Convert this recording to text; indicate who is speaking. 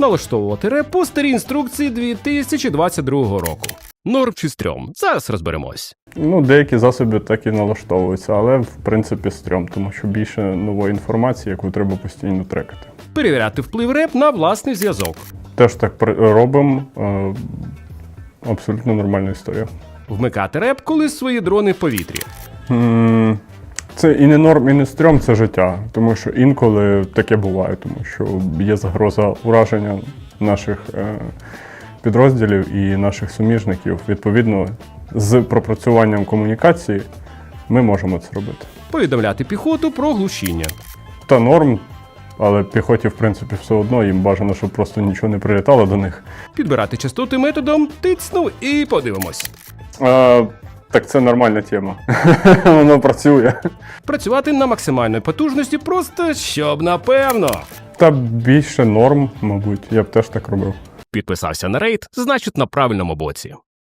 Speaker 1: Налаштовувати реп по старій інструкції 2022 року. Норм чи стрьом? Зараз розберемось.
Speaker 2: Ну, деякі засоби так і налаштовуються, але в принципі стрьом, тому що більше нової інформації, яку треба постійно трекати.
Speaker 1: Перевіряти вплив реп на власний зв'язок.
Speaker 2: Теж так робимо. е, Абсолютно нормальна історія.
Speaker 1: Вмикати реп, коли свої дрони в повітрі.
Speaker 2: Це і не норм, і не стрьом, це життя. Тому що інколи таке буває, тому що є загроза ураження наших е, підрозділів і наших суміжників. Відповідно, з пропрацюванням комунікації ми можемо це робити.
Speaker 1: Повідомляти піхоту про глушіння.
Speaker 2: Та норм, але піхоті, в принципі, все одно їм бажано, щоб просто нічого не прилітало до них.
Speaker 1: Підбирати частоти методом тицнув і подивимось.
Speaker 2: А, так це нормальна тема. Воно працює.
Speaker 1: Працювати на максимальної потужності, просто щоб напевно.
Speaker 2: Та більше норм, мабуть, я б теж так робив.
Speaker 1: Підписався на рейд, значить на правильному боці.